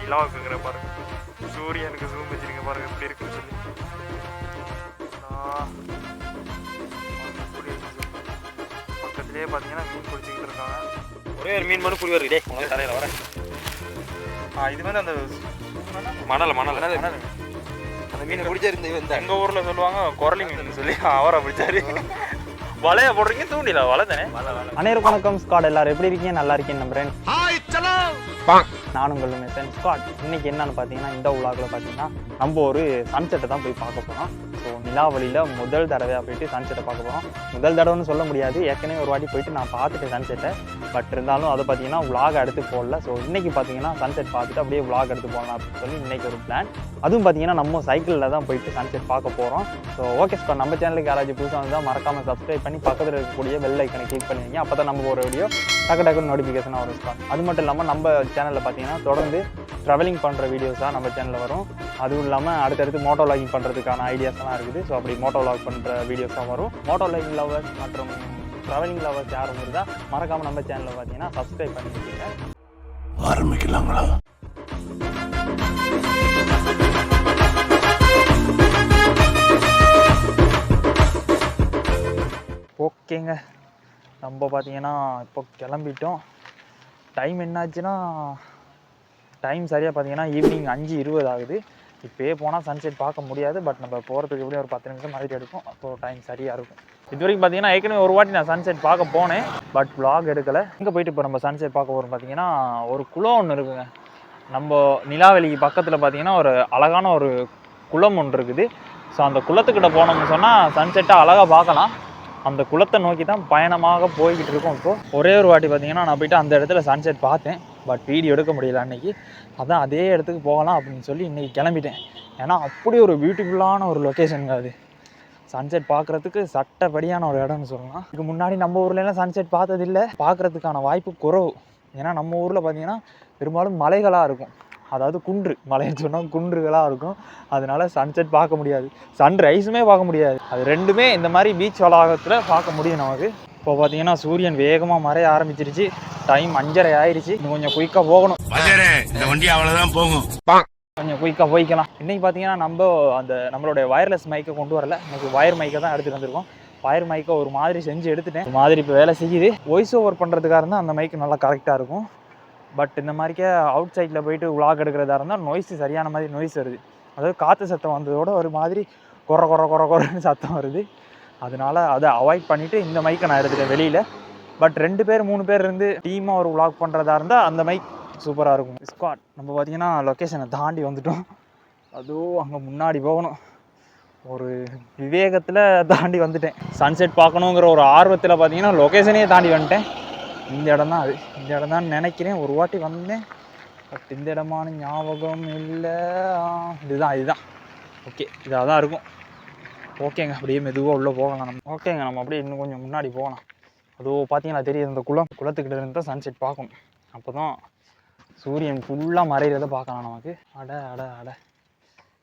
நிலாவுக்குங்கிற பாருங்க சூரியனுக்கு ஜூம் வச்சிருக்க பாருங்க எப்படி இருக்குன்னு சொல்லி. பக்கத்துலேயே பார்த்தீங்கன்னா மீன் பிடிச்சிக்கிட்டு இருக்காங்க ஒரே ஒரு மீன் மட்டும் புளி வருது டேய் உனக்கு வரேன். ஆ, இது வந்து அந்த மணல் மணல். மணல். அந்த மீன் பிடிச்சிருந்து இந்த எங்க ஊர்ல சொல்லுவாங்க குரலி மீன் சொல்லி அவரை பிடிச்சாரு வலைய போடுறீங்க தூண்டில வலை தானே? அனைவருக்கும் வணக்கம். ஸ்காட் எல்லாரும் எப்படி இருக்கீங்க? நல்லா இருக்கேன் நம்புறேன். நானும் உங்கள் மெசன் ஸ்காட் இன்னைக்கு என்னன்னு பார்த்தீங்கன்னா இந்த உலாகில் பார்த்தீங்கன்னா நம்ம ஒரு சன்செட்டை தான் போய் பார்க்க போகிறோம் நிலாவளியில் முதல் தடவையாக போயிட்டு சன்செட்டை பார்க்க போகிறோம் முதல் தடவைன்னு சொல்ல முடியாது. ஏற்கனவே ஒரு வாட்டி போயிட்டு நான் பார்த்துட்டேன் சன்செட்டை பட் இருந்தாலும் அதை பார்த்தீங்கன்னா உலாக் எடுத்து போடல. ஸோ இன்றைக்கி பார்த்தீங்கன்னா சன்செட் பார்த்துட்டு அப்படியே விலாக் எடுத்து போடலாம் அப்படின்னு சொல்லி இன்னைக்கு ஒரு பிளான் அதுவும் பார்த்தீங்கன்னா நம்ம சைக்கிளில் தான் போயிட்டு சன்செட் பார்க்க போகிறோம் ஸோ ஓகே சார் நம்ம சேனலுக்கு யாராச்சும் புதுசாக இருந்தால் மறக்காமல் சப்ஸ்கிரைப் பண்ணி பக்கத்தில் இருக்கக்கூடிய வெள்ளை ஐக்கனை கிளிக் பண்ணிங்க அப்போ தான் நம்ம ஒரு வீடியோ டக்கு டக்குன்னு நோட்டிஃபிகேஷன் வரும் சார் அது மட்டும் இல்லாமல் நம்ம சேனலில் பார்த்தீங்கன்னா தொடர்ந்து ட்ராவலிங் பண்ணுற வீடியோஸாக நம்ம சேனலில் வரும். அதுவும் இல்லாமல் அடுத்தடுத்து மோட்டோ லாகிங் பண்ணுறதுக்கான ஐடியாஸ்லாம் இருக்குது. ஸோ அப்படி மோட்டோ லாக் பண்ணுற வீடியோஸாக வரும். மோட்டோ லாகிங் லவர்ஸ் மற்றும் ட்ராவலிங் லவர்ஸ் யாரும் இருந்தால் மறக்காமல் நம்ம சேனலில் பார்த்தீங்கன்னா சப்ஸ்கிரைப் பண்ணி வச்சுக்கோங்க ஆரம்பிக்கலாங்களா? ஓகேங்க. நம்ம பார்த்தீங்கன்னா இப்போ கிளம்பிட்டோம். டைம் என்னாச்சுன்னா டைம் சரியாக பார்த்தீங்கன்னா ஈவினிங் அஞ்சு இருபது ஆகுது. இப்போயே போனால் சன்செட் பார்க்க முடியாது. பட் நம்ம போகிறதுக்கு எப்படியும் ஒரு பத்து நிமிஷம் மாதிரி எடுக்கும். அப்போது டைம் சரியாக இருக்கும். இது வரைக்கும் பார்த்தீங்கன்னா ஏற்கனவே ஒரு வாட்டி நான் சன்செட் பார்க்க போனேன். பட் ப்ளாக் எடுக்கலை. எங்கே போயிட்டு இப்போ நம்ம சன்செட் பார்க்க போகிறோம் பார்த்தீங்கன்னா ஒரு குளம் ஒன்று இருக்குங்க. நம்ம நிலாவெளிக்கு பக்கத்தில் பார்த்தீங்கன்னா ஒரு அழகான ஒரு குளம் ஒன்று இருக்குது. ஸோ அந்த குளத்துக்கிட்ட போனோம்னு சொன்னால் சன்செட்டை அழகாக பார்க்கலாம். அந்த குளத்தை நோக்கி தான் பயணமாக போய்கிட்டு இருக்கோம் இப்போது ஒரே ஒரு வாட்டி பார்த்தீங்கன்னா நான் போயிட்டு அந்த இடத்துல சன்செட் பார்த்தேன். பட் வீடியோ எடுக்க முடியல அன்றைக்கி அதான் அதே இடத்துக்கு போகலாம் அப்படின்னு சொல்லி இன்றைக்கி கிளம்பிட்டேன். ஏன்னா அப்படி ஒரு பியூட்டிஃபுல்லான ஒரு லொக்கேஷனுங்க அது. சன்செட் பார்க்குறதுக்கு சட்டப்படியான ஒரு இடம்னு சொல்லலாம். இதுக்கு முன்னாடி நம்ம ஊர்லலாம் சன்செட் பார்த்ததில்ல. பார்க்குறதுக்கான வாய்ப்பு குறவு. ஏன்னா நம்ம ஊரில் பார்த்தீங்கன்னா பெரும்பாலும் மலைகளாக இருக்கும். அதாவது குன்று. மலைன்னு சொன்னால் குன்றுகளாக இருக்கும். அதனால சன்செட் பார்க்க முடியாது. சன்ரைஸுமே பார்க்க முடியாது. அது ரெண்டுமே இந்த மாதிரி பீச் வளாகத்தில் பார்க்க முடியும் நமக்கு. இப்போ பார்த்தீங்கன்னா சூரியன் வேகமாக மறைய ஆரம்பிச்சிருச்சு. டைம் அஞ்சரை ஆயிடுச்சு இன்னும் கொஞ்சம் குயிக்காக போகணும். இந்த வண்டி அவ்வளவுதான் போகும். கொஞ்சம் குயிக்காக போய்க்கலாம். இன்னைக்கு பார்த்தீங்கன்னா நம்ம அந்த நம்மளுடைய வயர்லெஸ் மைக்கை கொண்டு வரல. இன்னைக்கு வயர் மைக்கை தான் எடுத்துட்டு வந்திருக்கோம். வயர் மைக்கை ஒரு மாதிரி செஞ்சு எடுத்துட்டேன். ஒரு மாதிரி இப்போ வேலை செய்யுது. வாய்ஸ் ஓவர் பண்ணுறதுக்காக இருந்தால் அந்த மைக்கு நல்லா கரெக்டாக இருக்கும். பட் இந்த மாதிரிக்கே அவுட் சைடில் போயிட்டு உலாக் எடுக்கிறதா இருந்தால் நொய்ஸ் சரியான மாதிரி நொய்ஸ் வருது. அதாவது காற்று சத்தம் வந்ததோட ஒரு மாதிரி கொர கொர கொர கொரன்னு சத்தம் வருது. அதனால் அதை அவாய்ட் பண்ணிவிட்டு இந்த மைக்கை நான் எடுத்துட்டேன் வெளியில். பட் ரெண்டு பேர் மூணு பேர் இருந்து டீமாக ஒரு விளாக் பண்ணுறதா இருந்தால் அந்த மைக் சூப்பராக இருக்கும். ஸ்குவாட் நம்ம பார்த்திங்கன்னா லொக்கேஷனை தாண்டி வந்துட்டோம். அதுவும் அங்கே முன்னாடி போகணும். ஒரு விவேகத்தில் தாண்டி வந்துட்டேன். சன்செட் பார்க்கணுங்கிற ஒரு ஆர்வத்தில் பார்த்தீங்கன்னா லொக்கேஷனே தாண்டி வந்துட்டேன். இந்த இடம் தான் அது. இந்த இடம் தான் நினைக்கிறேன். ஒரு வாட்டி வந்தேன். பட் இந்த இடமான ஞாபகம் இல்லை. இதுதான் இதுதான். ஓகே இதாக தான் இருக்கும். ஓகேங்க அப்படியே மெதுவாக உள்ளே போகலாம் நம்ம. ஓகேங்க நம்ம அப்படியே இன்னும் கொஞ்சம் முன்னாடி போகலாம். அதுவும் பார்த்தீங்கன்னா தெரியுது இந்த குளம் குளத்துக்கிட்ட இருந்து தான் சன்செட் பார்க்கணும் அப்போ தான் சூரியன் ஃபுல்லாக மறைகிறத பார்க்கலாம் நமக்கு. அட அட அட.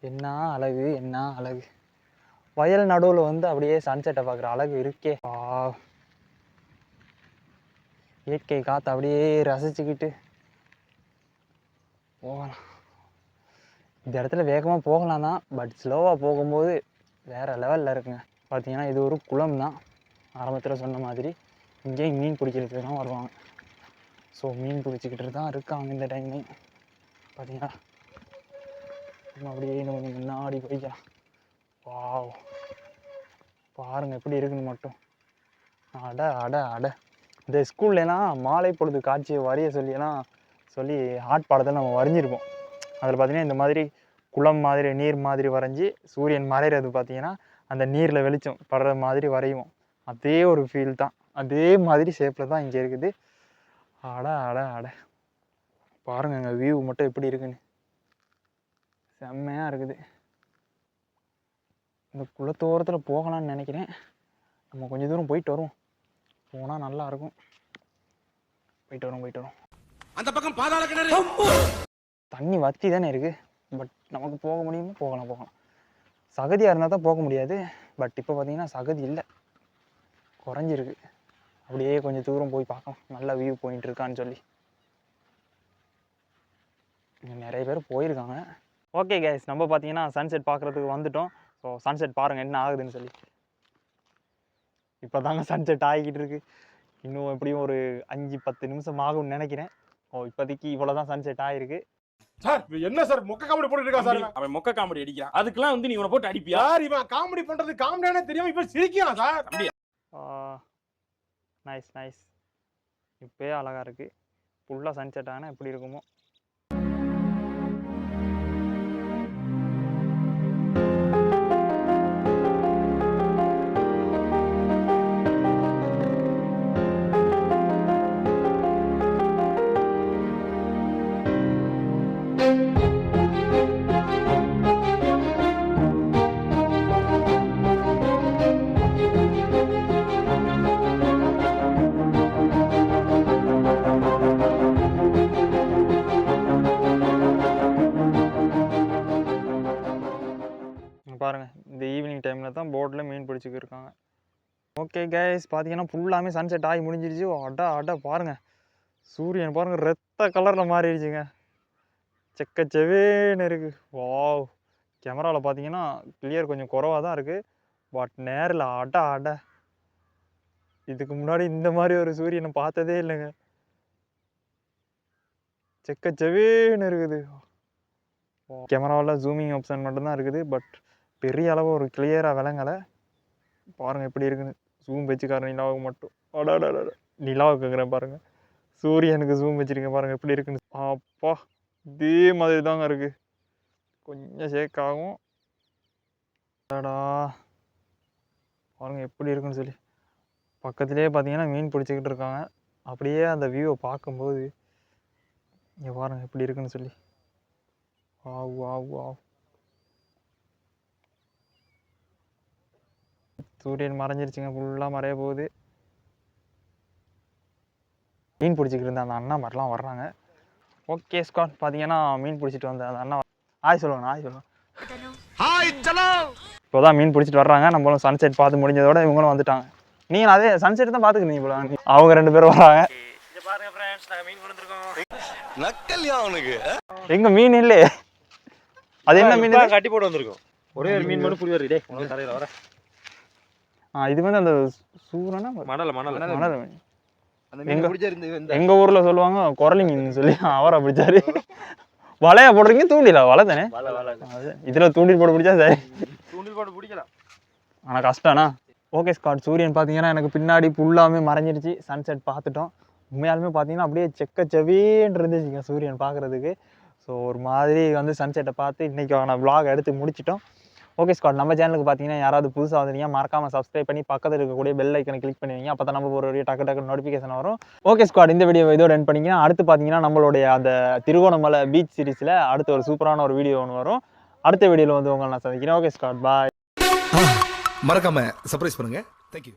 என்ன அழகு என்ன அழகு. வயல் நடுவில் வந்து அப்படியே சன்செட்டை பார்க்குற அழகு இருக்கே. ஆ இயற்கை காற்று அப்படியே ரசிச்சுக்கிட்டு போகலாம். இந்த இடத்துல வேகமாக போகலாம் தான் பட் ஸ்லோவாக போகும்போது வேறு லெவலில் இருக்குங்க. பார்த்தீங்கன்னா இது ஒரு குளம் தான் ஆரம்பத்தில் சொன்ன மாதிரி இங்கேயும் மீன் பிடிக்கிறதுக்கு தான் வருவாங்க. ஸோ மீன் பிடிச்சிக்கிட்டு தான் இருக்காங்க இந்த டைம்லையும் பார்த்தீங்கன்னா நம்ம அப்படியே நம்ம முன்னாடி போய்க்கலாம் வாவ் பாருங்கள் எப்படி இருக்குன்னு மட்டும். அட அட அட. இந்த ஸ்கூல்லலாம் மாலை பொழுது காட்சியை வரைய சொல்லியெல்லாம் சொல்லி ஆட் பாடத்தை நம்ம வரைஞ்சிருப்போம். அதில் பார்த்தீங்கன்னா இந்த மாதிரி குளம் மாதிரி நீர் மாதிரி வரைஞ்சி சூரியன் மறையிறது பார்த்தீங்கன்னா அந்த நீரில் வெளிச்சம் படுற மாதிரி வரைவோம் அதே ஒரு ஃபீல் தான். அதே மாதிரி ஷேப்பில் தான் இங்கே இருக்குது. அட அட அட. பாருங்க அங்கே வியூ மட்டும் எப்படி இருக்குன்னு. செம்மையாக இருக்குது. இந்த குளத்தோரத்தில் போகலான்னு நினைக்கிறேன். நம்ம கொஞ்சம் தூரம் போயிட்டு வருவோம். போனால் நல்லா இருக்கும். போயிட்டு வரோம் போயிட்டு வரோம். அந்த பக்கம் பாதாள கிணறு. தண்ணி வத்தி தானே இருக்குது பட் நமக்கு போக முடியுமா போகலாம் போகலாம். சகதியாக இருந்தால் தான் போக முடியாது. பட் இப்போ பார்த்தீங்கன்னா சகதி இல்லை. குறைஞ்சிருக்கு. அப்படியே கொஞ்சம் தூரம் போய் பார்க்கலாம். நல்ல வியூ பாயிண்ட் இருக்கான்னு சொல்லி. நிறைய பேர் போயிருக்காங்க. ஓகே கேஸ் நம்ம பார்த்தீங்கன்னா சன்செட் பார்க்குறதுக்கு வந்துட்டோம். ஸோ சன்செட் பாருங்கள் என்ன ஆகுதுன்னு சொல்லி. இப்போ தாங்க சன்செட் ஆகிக்கிட்டு இருக்கு. இன்னும் எப்படியும் ஒரு அஞ்சு பத்து நிமிஷம் ஆகும்னு நினைக்கிறேன். ஓ இப்போதைக்கு இவ்வளோ தான் சன்செட் ஆகிருக்கு சார் என்ன சார் மொக்க காமெடி போட்டுட்டு இருக்கா சார்? அவன் மொக்க காமெடி அடிக்கிறான். அதுக்கெல்லாம் வந்து நீ இவனை போட்டு அடிப்பியா? சார் இவன் காமெடி பண்றது காமெடியானே தெரியாம இப்ப சிரிக்கிறான் சார். நைஸ் நைஸ் இப்போயே அழகாக இருக்குது ஃபுல்லாக சன்செட் ஆனால் எப்படி இருக்குமோ. டைமில் தான் போட்டில் மீன் பிடிச்சிக்கிட்டு இருக்காங்க. ஓகே கேஸ் பார்த்தீங்கன்னா ஃபுல்லாமே சன்செட் ஆகி முடிஞ்சிருச்சு. அடா அடா பாருங்க. சூரியன் பாருங்கள் ரத்த கலரில் மாறிடுச்சுங்க. செக்க செவேன்னு இருக்குது வாவ் கேமராவில் பார்த்தீங்கன்னா கிளியர் கொஞ்சம் குறவாக தான் இருக்குது பட் நேரில் அட அட. இதுக்கு முன்னாடி இந்த மாதிரி ஒரு சூரியனை பார்த்ததே இல்லைங்க. செக்க செவேன்னு இருக்குது கேமராவில் ஜூமிங் ஆப்ஷன் மட்டும்தான் இருக்குது பட் பெரிய அளவு ஒரு கிளியராக விளங்கலை. பாருங்கள் எப்படி இருக்குன்னு. ஜூம் வச்சுக்கார நிலாவுக்கு மட்டும். அடாடா நிலாவுக்குங்கிறேன் பாருங்கள் சூரியனுக்கு ஜூம் வச்சுருக்கேன் பாருங்கள் எப்படி இருக்குன்னு. அப்பா இதே மாதிரி தாங்க இருக்குது கொஞ்சம் ஷேக் ஆகும். அடாடா. பாருங்கள் எப்படி இருக்குன்னு சொல்லி. பக்கத்துலேயே பார்த்தீங்கன்னா மீன் பிடிச்சிக்கிட்டு இருக்காங்க. அப்படியே அந்த வியூவை பார்க்கும்போது இங்கே பாருங்கள் எப்படி இருக்குன்னு சொல்லி. ஆவ் ஆவ் ஆவ் சூரியன் மறைஞ்சிருச்சுங்க ஃபுல்லாக மறைய போகுது. மீன் பிடிச்சிக்கிட்டு இருந்த அந்த அண்ணா மாதிரிலாம் வர்றாங்க. ஓகே ஸ்காட் பார்த்தீங்கன்னா மீன் பிடிச்சிட்டு வந்த அந்த அண்ணா ஆய் சொல்லுங்க ஆய் சொல்லுங்க. இப்போ தான் மீன் பிடிச்சிட்டு வர்றாங்க. நம்மளும் சன்செட் பார்த்து முடிஞ்சதோட இவங்களும் வந்துட்டாங்க. நீங்கள் அதே சன்செட் தான் பார்த்துக்கிறீங்க போல. அவங்க ரெண்டு பேரும் வராங்க. எங்க மீன் இல்லையே அது என்ன மீன்? கட்டி போட்டு வந்திருக்கோம். ஒரே ஒரு மீன் மட்டும் புரிவாரு டேய் உனக்கு தரையில வர. ஆ இது வந்து அந்த சூரனா மணல மணல. மணல். மீன் அந்த மீன் எங்க- ஊர்ல சொல்லுவாங்க குரலி மீன் சொல்லி அவரை பிடிச்சாரு. வலையா போடுறீங்க தூண்டில? வலை தானே? வல வல அது இதுல தூண்டில் போட்டு பிடிச்சா சரி. தூண்டில் போட்டு பிடிக்கலாம். ஆனா கஷ்டம்னா? ஓகே ஸ்காட். சூரியன் பார்த்தீங்கன்னா எனக்கு பின்னாடி ஃபுல்லாமே மறைஞ்சிருச்சு. சன்செட் பார்த்துட்டோம் உண்மையாலுமே பார்த்தீங்கன்னா அப்படியே செக்க செவேன்னு இருந்துச்சுங்க சூரியன் பார்க்குறதுக்கு ஸோ ஒரு மாதிரி வந்து சன்செட்டை பார்த்து இன்றைக்கான vlog எடுத்து முடிச்சிட்டோம். ஓகே ஸ்காட் நம்ம சேனலுக்கு பார்த்தீங்கன்னா யாராவது புதுசாக வந்தீங்க மறக்காம சப்ஸ்கிரைப் பண்ணி பக்கத்தில் இருக்கக்கூடிய பெல் ஐக்கனை கிளிக் பண்ணுவீங்க அப்போ தான் நம்ம ஒரு வழியாக டக்கு டக்கு நோட்டிஃபிகேஷன் வரும். ஓகே ஸ்காட் இந்த வீடியோ இதோட என் பண்ணிங்கன்னா அடுத்து பார்த்தீங்கன்னா நம்மளுடைய அந்த திருவோணமலை பீச் சீரிஸில் அடுத்து ஒரு சூப்பரான ஒரு வீடியோ ஒன்று வரும். அடுத்த வீடியோவில் வந்து உங்களை நான் சந்திக்கிறேன். ஓகே ஸ்காட் பாய் மறக்காம சர்ப்ரைஸ் பண்ணுங்க. தேங்க்யூ